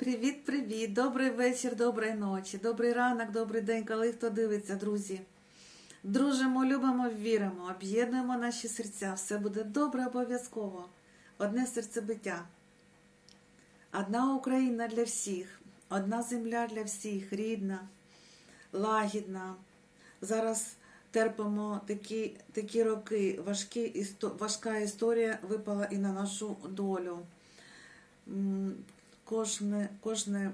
Привіт-привіт! Добрий вечір, доброї ночі, добрий ранок, добрий день, коли хто дивиться, друзі. Дружимо, любимо, віримо, об'єднуємо наші серця. Все буде добре обов'язково. Одне серцебиття. Одна Україна для всіх, одна земля для всіх, рідна, лагідна. Зараз терпимо такі, такі роки. Важкі, важка історія випала і на нашу долю. Кожне, кожне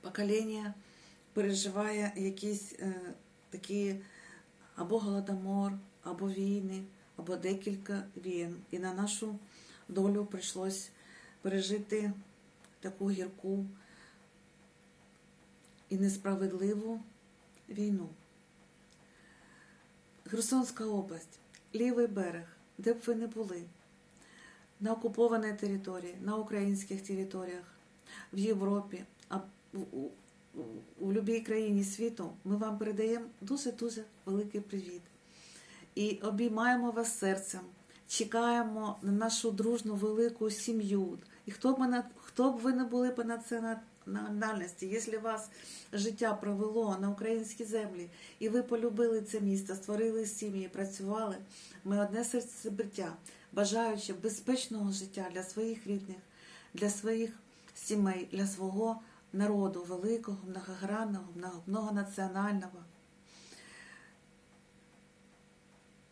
покоління переживає якісь е, такі або голодомор, або війни, або декілька війн. І на нашу долю прийшлось пережити таку гірку і несправедливу війну. Херсонська область, лівий берег, де б ви не були, на окупованій території, на українських територіях, в Європі, а у, будь-якій країні світу, ми вам передаємо дуже-дуже великий привіт. І обіймаємо вас серцем, чекаємо на нашу дружну велику сім'ю. І хто б, ми хто б ви не були по національності, якщо вас життя провело на українській землі, і ви полюбили це місто, створили сім'ї, працювали, ми одне серцебиття, бажаючи безпечного життя для своїх рідних, для своїх сімей, для свого народу, великого, многогранного, многонаціонального.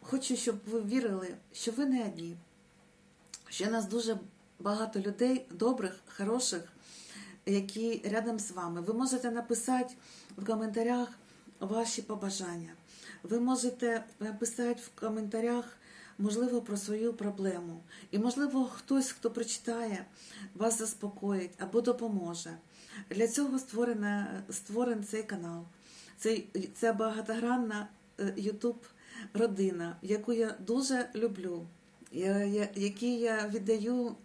Хочу, щоб ви вірили, що ви не одні, що нас дуже багато людей, добрих, хороших, які рядом з вами. Ви можете написати в коментарях ваші побажання. Ви можете написати в коментарях, можливо, про свою проблему. І, можливо, хтось, хто прочитає, вас заспокоїть або допоможе. Для цього створена, створений цей канал. Це багатогранна YouTube родина, яку я дуже люблю, якій я віддаю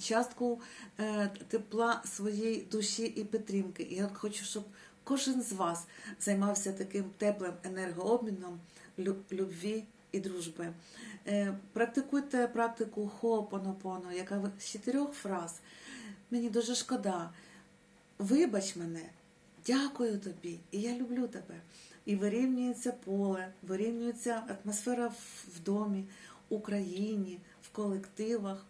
частку е, тепла своєї душі і підтримки. І я хочу, щоб кожен з вас займався таким теплим енергообміном любві і дружби. Е, Практикуйте практику Хоопонопоно, яка в- з чотирьох фраз. Мені дуже шкода. Вибач мене, дякую тобі, і я люблю тебе. І вирівнюється поле, вирівнюється атмосфера в- в домі, у країні, в колективах,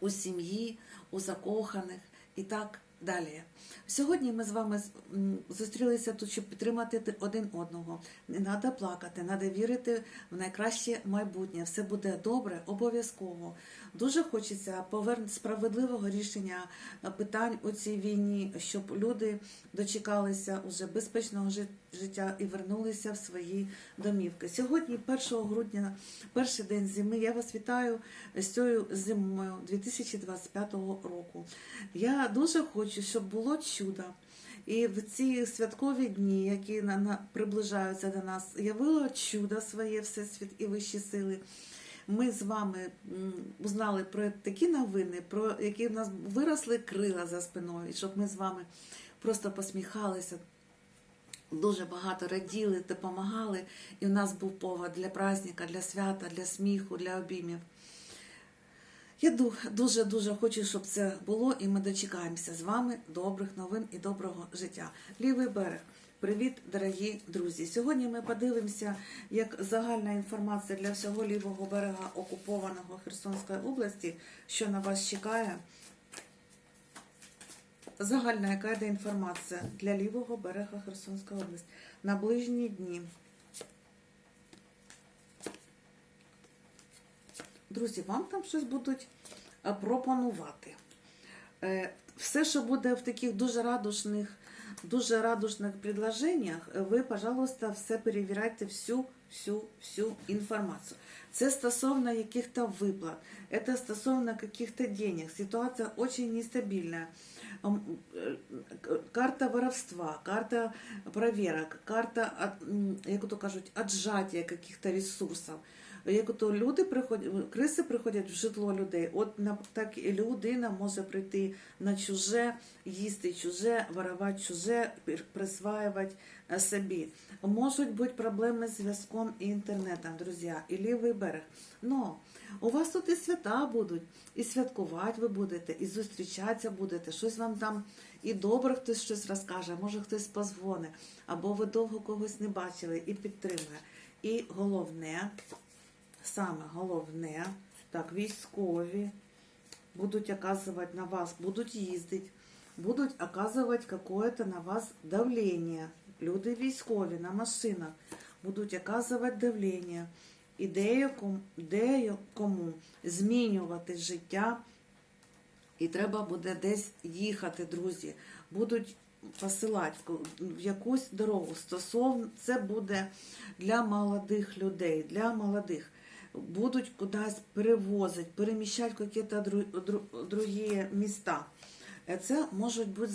у сім'ї, у закоханих. І так далі. Сьогодні ми з вами зустрілися тут, щоб підтримати один одного. Не треба плакати, треба вірити в найкраще майбутнє. Все буде добре, обов'язково. Дуже хочеться повернути справедливого рішення е, питань у цій війні, щоб люди дочекалися уже безпечного життя і вернулися в свої домівки. Сьогодні, 1 грудня, перший день зими. Я вас вітаю з цією зимою 2025 року. Я дуже хочу, щоб було чудо. І в ці святкові дні, які приближаються до нас, явило чудо своє Всесвіт і вищі сили. Ми з вами узнали про такі новини, про які в нас виросли крила за спиною, і щоб ми з вами просто посміхалися, дуже багато раділи, допомагали, і у нас був повод для праздника, для свята, для сміху, для обіймів. Я ду- дуже дуже хочу, щоб це було, і ми дочекаємося з вами добрих новин і доброго життя. Лівий берег. Привіт, дорогі друзі! Сьогодні ми подивимося, як загальна інформація для всього лівого берега окупованого Херсонської області, що на вас чекає. Загальна яка йде інформація для лівого берега Херсонської області на ближні дні. Друзі, вам там щось будуть е, пропонувати. Е, Все, що буде в таких дуже радушних, дуже радушних предложеннях, е, ви, пожалуйста, все перевіряйте всю, всю, всю інформацію. Це стосовно яких-то виплат, це стосовно каких-то денег. Ситуація очень нестабільна. М, е, к- Карта воровства, карта проверок, карта, от- м, як то кажуть, отжатия каких-то ресурсов. Як то люди приходять, криси приходять в житло людей, от на так і людина може прийти на чуже, їсти чуже, воровати чуже, присваювати е, собі. Можуть бути проблеми з зв'язком і інтернетом, друзі, і лівий берег. Но у вас тут і свята будуть, і святкувати ви будете, і зустрічатися будете, щось вам там і добре хтось щось розкаже, може хтось позвонить, або ви довго когось не бачили і підтримує. І головне, саме головне, так, військові будуть оказувати на вас, будуть їздити, будуть оказувати какое-то на вас давление. Люди військові на машинах будуть оказувати давлення. І деякому, змінювати життя, і треба буде десь їхати, друзі. Будуть посилати в якусь дорогу. Стосовно це буде для молодих людей, для молодих. Будуть кудись перевозити, переміщати в якісь дру- дру- другі міста. Е, Це можуть бути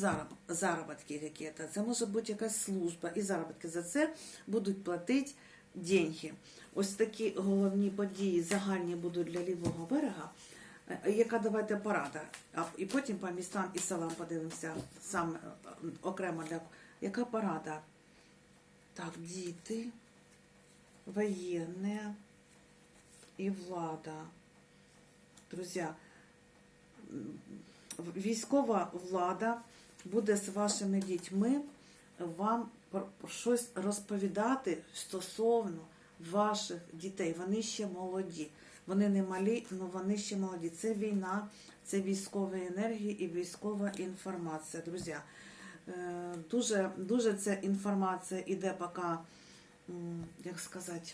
заробітки якісь, це може бути якась служба і заробітки. За це будуть платити деньги. Ось такі головні події загальні будуть для лівого берега. Е, Яка давайте порада? І потім по містам і селам подивимося саме окремо для яка порада? Так, діти, воєнне і влада. Друзі, військова влада буде з вашими дітьми вам щось розповідати стосовно ваших дітей. Вони ще молоді. Вони не малі, але вони ще молоді. Це війна, це військові енергії і військова інформація. Друзі, Е, дуже, дуже ця інформація іде поки, як сказати,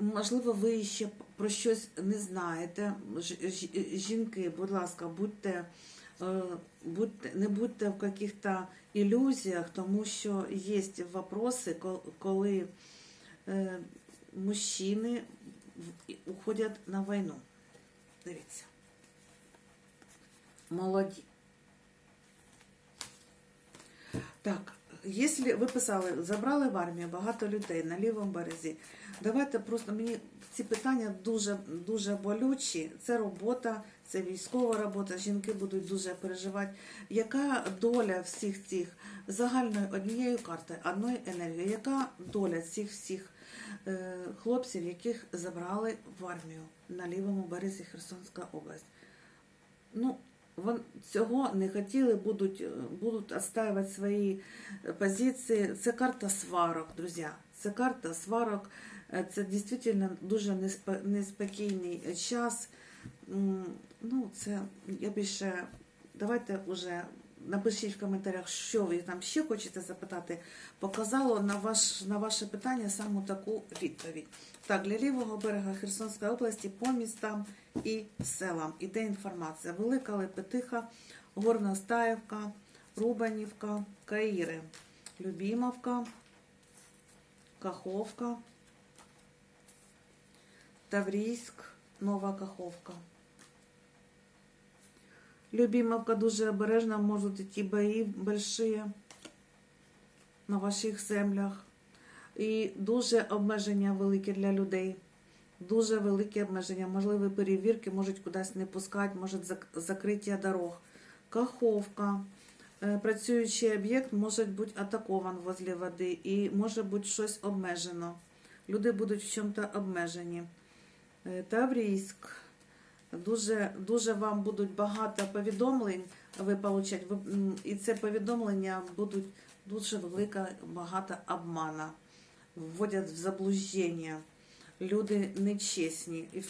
можливо, ви ще про щось не знаєте. Жінки, будь ласка, будьте, е, будьте не будьте в каких-то ілюзіях, тому що є вопроси, коли е, мужчини уходять на війну. Дивіться. Молоді. Так, якщо ви писали, забрали в армію багато людей на лівому березі, давайте просто мені ці питання дуже дуже болючі. Це робота, це військова робота. Жінки будуть дуже переживати. Яка доля всіх цих загальної однієї карти, одної енергії? Яка доля цих всіх е, хлопців, яких забрали в армію на лівому березі Херсонська область? Ну, вон цього не хотіли, будуть, е, будуть відстоювати свої е, позиції. Це карта сварок, друзі. Це карта сварок. Е, Це дійсно дуже неспокійний час. Ну, це я більше. Давайте вже напишіть в коментарях, що ви там ще хочете запитати. Показало на, ваш, на ваше питання саме таку відповідь. Так, для лівого берега Херсонської області по містам і селам іде інформація. Велика Лепетиха, Горна Стаївка, Рубанівка, Каїри, Любімовка, Каховка, Таврійськ, Нова Каховка. Любімовка дуже обережна, можуть йти бої большие на ваших землях. І дуже обмеження великі для людей. Дуже великі обмеження. Можливі перевірки, можуть кудись не пускати, може закриття дорог. Каховка. Е, Працюючий об'єкт може бути атакован возле води і може бути щось обмежено. Люди будуть в чому-то обмежені. Е, Таврійськ. Дуже, дуже вам будуть багато повідомлень ви получать, і це повідомлення будуть дуже велика, багато обмана, вводять в заблуждення. Люди нечесні, і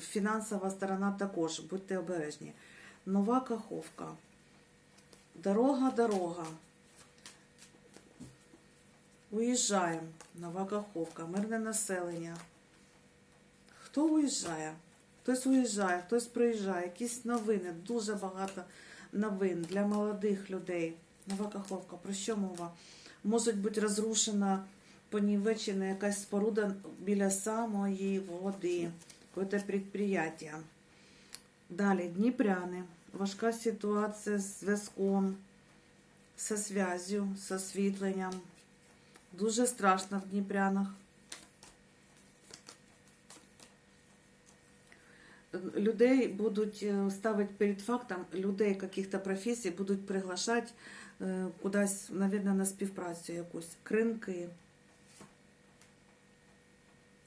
фінансова сторона також, будьте обережні. Нова Каховка. Дорога, дорога. Уїжджаємо. Нова Каховка, мирне населення. Хто уїжджає? Хтось уїжджає, хтось приїжджає, якісь новини, дуже багато новин для молодих людей. Нова Каховка, про що мова? Може бути розрушена, понівечена якась споруда біля самої води, якесь підприємство. Далі Дніпряни. Важка ситуація з зв'язком, зі зв'язю, з освітленням. Дуже страшно в Дніпрянах. Людей будуть е, ставити перед фактом, людей каких-то професій будуть приглашати е, кудись, мабуть, на співпрацю якусь. Кринки.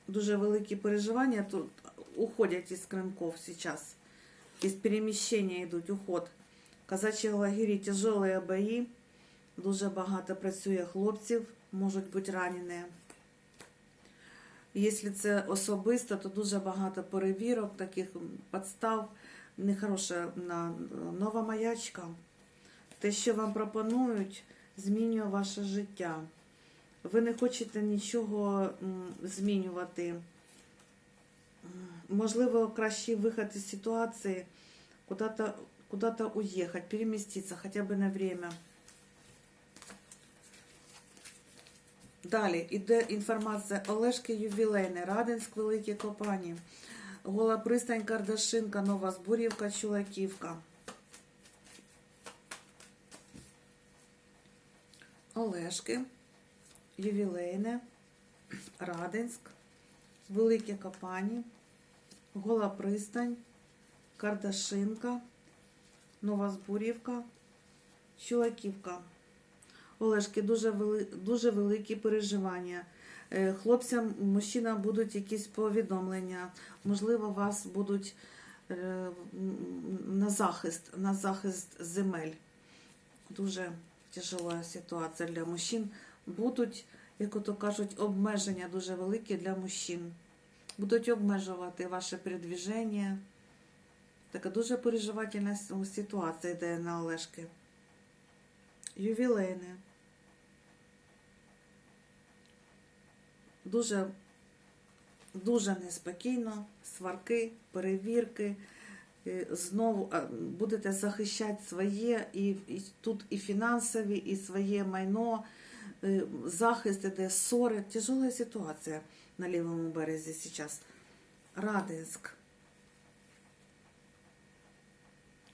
Дуже великі переживання тут уходять із кринков зараз. Із переміщення йдуть, уход. Казачі лагері, тяжелі бої. Дуже багато працює хлопців, можуть бути ранені. Якщо це особисто, то дуже багато перевірок, таких підстав. Нехороша нова маячка. Те, що вам пропонують, змінює ваше життя. Ви не хочете нічого змінювати. Можливо, кращий виход із ситуації куда-то куда-то хотя бы на время. Далі іде інформація Олешки ювілейне, Радинськ, Великі Копані, Гола Пристань, Кардашинка, Нова Збурівка, Чулаківка. Олешки, ювілейне, Радинськ, Великі Копані, Гола Пристань, Кардашинка, Нова Збурівка, Чулаківка. Олешки, дуже, вели, дуже великі переживання. Е, Хлопцям, мужчинам будуть якісь повідомлення. Можливо, вас будуть е, на захист, на захист земель. Дуже тяжела ситуація для мужчин. Будуть, як ото кажуть, обмеження дуже великі для мужчин. Будуть обмежувати ваше передвіження. Така дуже переживательна ситуація йде на Олешки. Ювілейне. Дуже, дуже неспокійно, сварки, перевірки. Знову будете захищати своє, і, і тут і фінансові, і своє майно, захист іде, ссори. Тяжела ситуація на лівому березі зараз. Радинськ.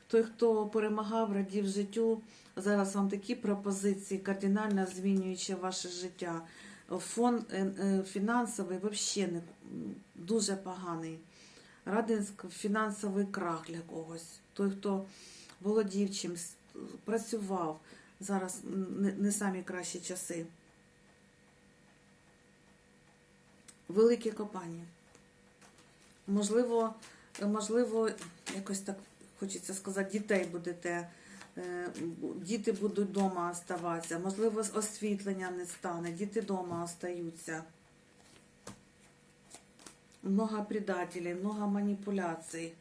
Той, хто перемагав, радів життю, зараз вам такі пропозиції, кардинально змінюючи ваше життя. Фон е, е, фінансовий взагалі не дуже поганий. Радинськ фінансовий крах для когось. Той, хто володів чимсь, працював, зараз не, самі кращі часи. Великі копання. Можливо, можливо, якось так хочеться сказати, дітей будете, е, діти будуть вдома оставатися, можливо, освітлення не стане, діти вдома остаються. Много предателей, много маніпуляцій.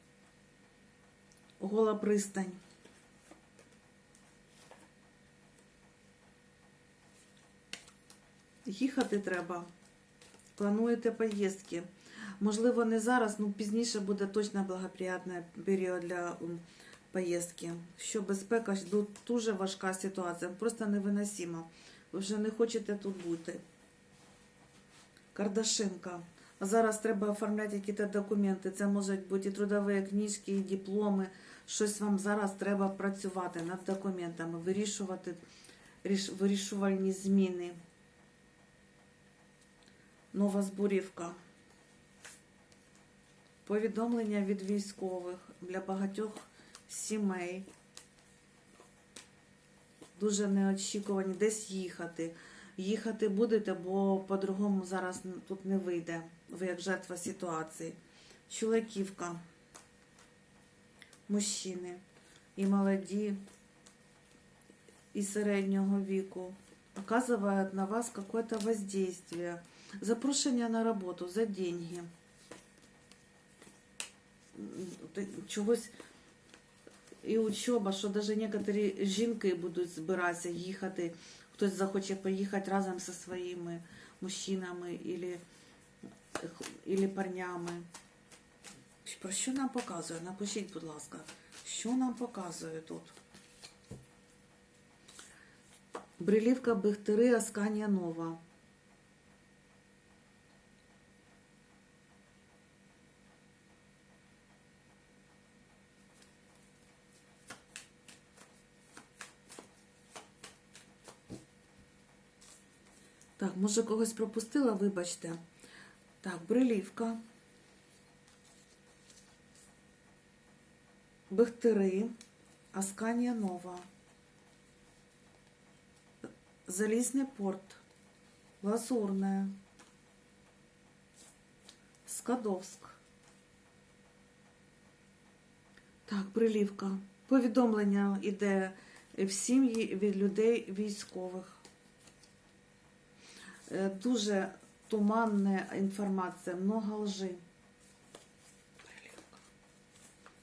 Гола пристань. Їхати треба. Плануєте поїздки. Можливо, не зараз, ну пізніше буде точно благоприятний період для поїздки. Що безпека, тут дуже важка ситуація, просто невиносима. Ви вже не хочете тут бути. Кардашинка. А зараз треба оформляти якісь документи. Це можуть бути і трудові книжки, і дипломи. Щось вам зараз треба працювати над документами, вирішувати вирішувальні зміни. Нова збурівка. Повідомлення від військових для багатьох сімей. Дуже неочікувані. Десь їхати. Їхати будете, бо по-другому зараз тут не вийде. Ви як жертва ситуації. Чоловіківка. Мужчини. І молоді, і середнього віку. Оказывают на вас какое-то воздействие. Запрошення на роботу за деньги. Чогось і учоба, що навіть некоторі жінки будуть збиратися їхати. Хтось захоче поїхати разом зі своїми мужчинами или, или парнями. Про що нам показує? Напишіть, будь ласка, що нам показує тут? Брилівка Бехтери Асканія Нова. Так, може когось пропустила, вибачте. Так, брилівка. Бехтери, Асканія Нова, Залізний порт, Лазурне, Скадовськ. Так, прилівка. Повідомлення йде в сім'ї від людей військових. Е, Дуже туманна інформація, много лжи.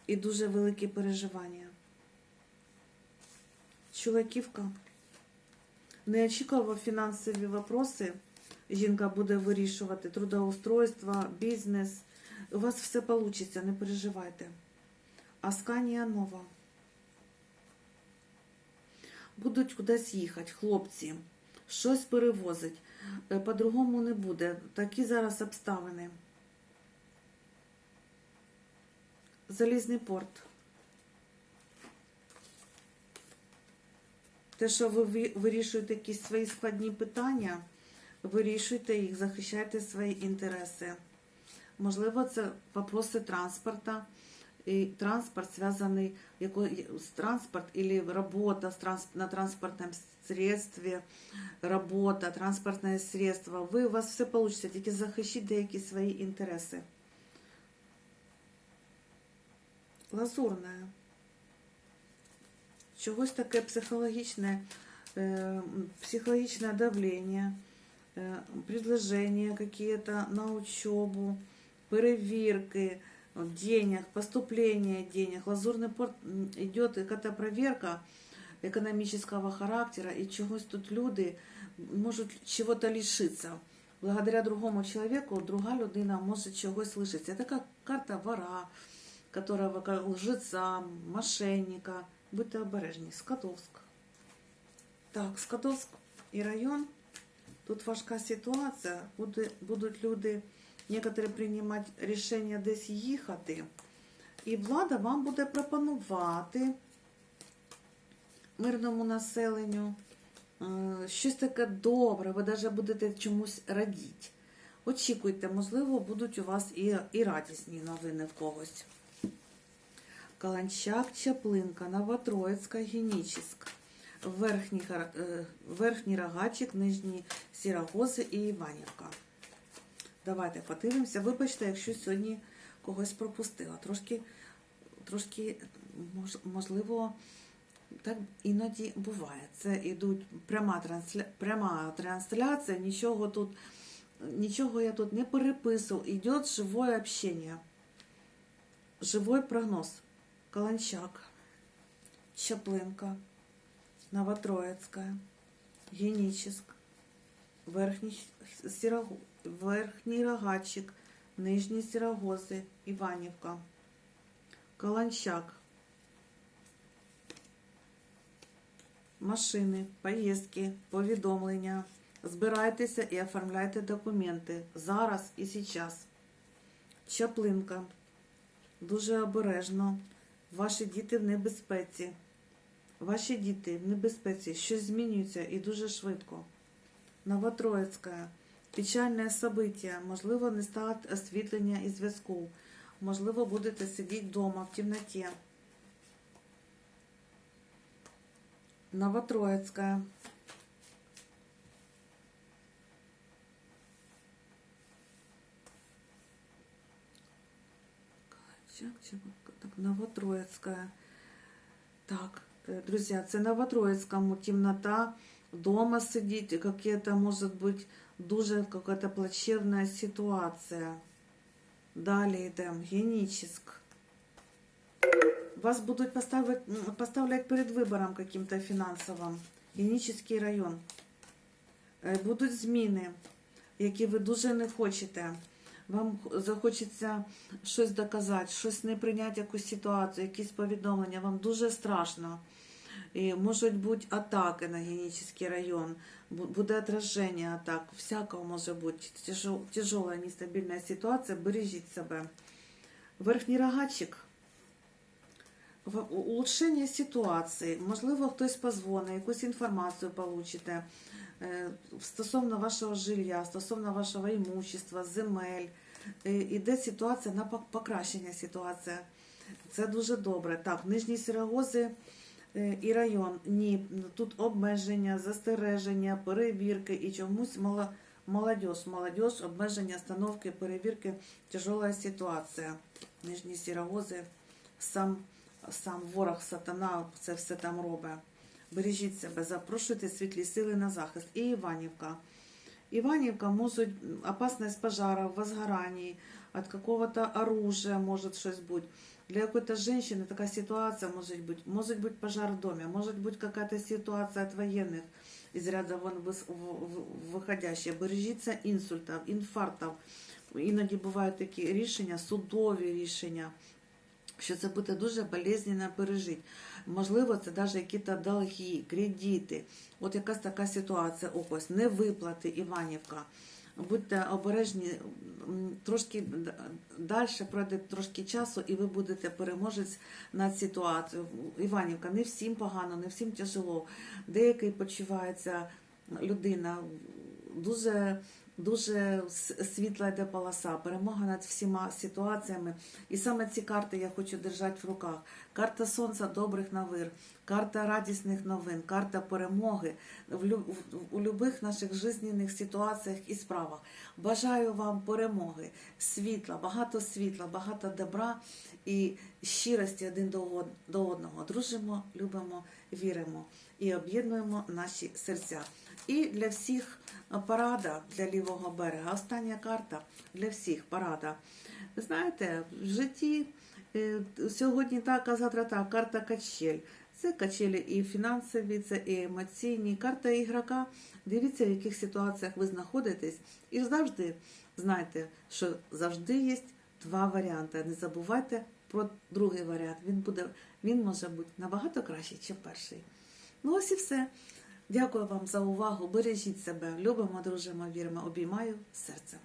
І дуже великі переживання. Чоловіківка. Не очікував фінансові вопроси. Жінка буде вирішувати трудоустройство, бізнес. У вас все вийде, не переживайте. Асканія нова. Будуть кудись їхати, хлопці. Щось перевозить. Е, По-другому не буде. Такі зараз обставини. Залізний порт. Те, що ви ви- вирішуєте якісь свої складні питання, вирішуйте їх, захищайте свої інтереси. Можливо, це вопроси транспорту. І транспорт зв'язаний з транспорт или робота на транспортному средстві, робота, транспортне средство. Ви у вас все вийде, тільки захищіть деякі свої інтереси. Лазурне. Чогось таке психологічне, е, м, психологічне давлення, е, предложения какие-то на учебу, перевірки вот, денег, поступления денег. Лазурный порт м, идет какая-то проверка экономического характера, и чогось тут люди можуть чего-то лишиться. Благодаря другому человеку друга людина може чогось лишитися. Это как карта вора, которого лжеца, мошенника. Будьте обережні. Скадовськ. Так, Скадовськ і район. Тут важка ситуація. Буде, будуть люди некоторі приймати рішення десь їхати. І влада вам буде пропонувати мирному населенню е, щось таке добре, ви навіть будете чомусь радіти. Очікуйте, можливо, будуть у вас і, і радісні новини в когось. Каланчак, Чаплинка, Новотроїцька, Генічіськ, Верхній, е, Верхній Рогачик, Нижні Сірогози і Іванівка. Давайте подивимося. Вибачте, якщо сьогодні когось пропустила. Трошки, трошки мож- можливо, так іноді буває. Це йдуть пряма, трансля... пряма трансляція, нічого тут, нічого я тут не переписував. Йде живое общение. Живой прогноз. Каланчак, Чаплинка, Новотроицкая, Геническ, Верхній. Верхній Рогачик, Нижні Сірогози, Іванівка, Каланчак, машини, поїздки, повідомлення. Збирайтеся і оформляйте документи зараз і зараз. Чаплинка. Дуже обережно. Ваші діти в небезпеці. Ваші діти в небезпеці. Щось змінюється і дуже швидко. Новотроїцька. Печальне событие. Можливо, не стало освітлення і зв'язку. Можливо, будете сидіти вдома в темноті. Чак, Так, Новотроицкая. Так, э, друзья, це Новотроицкому темнота, дома сидеть, какие-то, может быть, дуже какая-то плачевная ситуация. Далее идем, Геническ. Вас будут поставить, м, поставлять перед выбором каким-то фінансовим. Генічний район. Е, Будуть зміни, які ви дуже не хочете. Вам захочеться щось доказати, щось не прийняти якусь ситуацію, якісь повідомлення. Вам дуже страшно. І можуть бути атаки на генічний район, буде отраження атак, всякого може бути. Тяжола, нестабільна ситуація, бережіть себе. Верхній рогачик. Улучшення ситуації. Можливо, хтось позвонить, якусь інформацію получите е, стосовно вашого жилья, стосовно вашого імущества, земель. Іде ситуація на покращення ситуація. Це дуже добре. Так, Нижні Сірогози е, і район. Ні, тут обмеження, застереження, перевірки і чомусь мало. Молодежь, молодежь, обмеження, остановки, перевірки, тяжела ситуація. Нижні сірогози, сам, сам ворог сатана це все там робить. Бережіть себе, запрошуйте світлі сили на захист. І Іванівка. Иваневка может опасность пожара, возгораний, от какого-то оружия может что-то быть. Для какой-то женщины такая ситуация может быть. Может быть пожар в доме, может быть какая-то ситуация от военных из ряда вон выс- в- в- виходящая. Бережіться інсультів, інфарктів. Іноді бувають такі рішення, судові рішення, що це буде дуже болезненно пережити. Можливо, це навіть якісь долги, кредити. От якась така ситуація, ось, невиплати, Іванівка. Будьте обережні, трошки далі пройде трошки часу, і ви будете переможець над ситуацією. Іванівка, не всім погано, не всім тяжело. Деякий почувається людина дуже, дуже світла йде полоса, перемога над всіма ситуаціями. І саме ці карти я хочу держати в руках. Карта сонця добрих новин, карта радісних новин, карта перемоги в, у любих наших жизненних ситуаціях і справах. Бажаю вам перемоги, світла, багато світла, багато добра і щирості один до од- до одного. Дружимо, любимо, віримо і об'єднуємо наші серця. І для всіх е, парада для лівого берега. Остання карта для всіх парада. Ви знаєте, в житті е, сьогодні так, а завтра так, карта качель. Це качелі і фінансові, це і емоційні. Карта ігрока. Дивіться, в яких ситуаціях ви знаходитесь. І завжди знайте, що завжди є два варіанти. Не забувайте про другий варіант. Він буде, він може бути набагато кращий, ніж перший. Ну ось і все. Дякую вам за увагу. Бережіть себе. Любимо, дружимо, віримо. Обіймаю серцем.